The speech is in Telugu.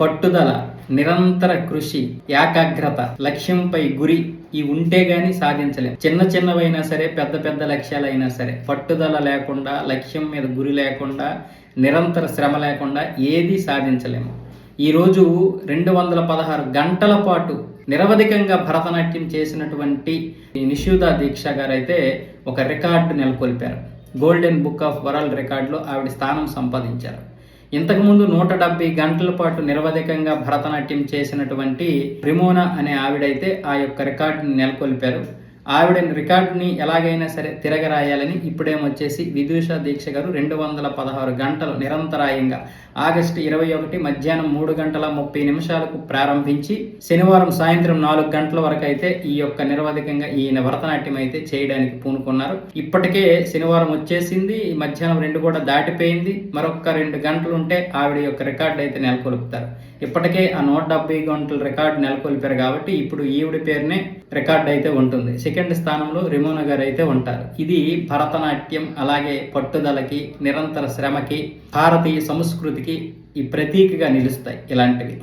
పట్టుదల నిరంతర కృషి ఏకాగ్రత లక్ష్యంపై గురి ఈ ఉంటే గాని సాధించలేం. చిన్న చిన్నవైనా సరే పెద్ద పెద్ద లక్ష్యాలైనా సరే పట్టుదల లేకుండా లక్ష్యం మీద గురి లేకుండా నిరంతర శ్రమ లేకుండా ఏది సాధించలేము ఈరోజు రెండు వందల పదహారు గంటల పాటు నిరవధికంగా భరతనాట్యం చేసినటువంటి ఈ నిషూద దీక్ష గారు అయితే ఒక రికార్డు నెలకొల్పారు. గోల్డెన్ బుక్ ఆఫ్ వరల్డ్ రికార్డులో ఆవిడ స్థానం సంపాదించారు. ఇంతకుముందు నూట డెబ్బై గంటల పాటు నిరవధికంగా భరతనాట్యం చేసినటువంటి రిమోనా అనే ఆవిడైతే ఆ యొక్క రికార్డుని నెలకొల్పారు. ఆవిడ రికార్డుని ఎలాగైనా సరే తిరగరాయాలని ఇప్పుడేమొచ్చేసి విదూష దీక్ష గారు రెండు వందల పదహారు గంటలు నిరంతరాయంగా ఆగస్టు ఇరవై ఒకటి మధ్యాహ్నం మూడు గంటల ముప్పై నిమిషాలకు ప్రారంభించి శనివారం సాయంత్రం నాలుగు గంటల వరకు అయితే ఈ యొక్క నిరవధికంగా ఈయన భరతనాట్యం అయితే చేయడానికి పూనుకున్నారు. ఇప్పటికే శనివారం వచ్చేసింది ఈ మధ్యాహ్నం రెండు కూడా దాటిపోయింది. మరొక రెండు గంటలు ఉంటే ఆవిడ యొక్క రికార్డు అయితే నెలకొల్పుతారు. ఇప్పటికే ఆ నూట డెబ్బై గంటల రికార్డు నెలకొల్పారు కాబట్టి ఇప్పుడు ఈవిడ పేరునే రికార్డు అయితే ఉంటుంది. సెకండ్ స్థానంలో రిమోనా గారు అయితే ఉంటారు. ఇది భరతనాట్యం అలాగే పట్టుదలకి నిరంతర శ్రమకి భారతీయ సంస్కృతికి ఈ ప్రతీకగా నిలుస్తాయి ఇలాంటివి.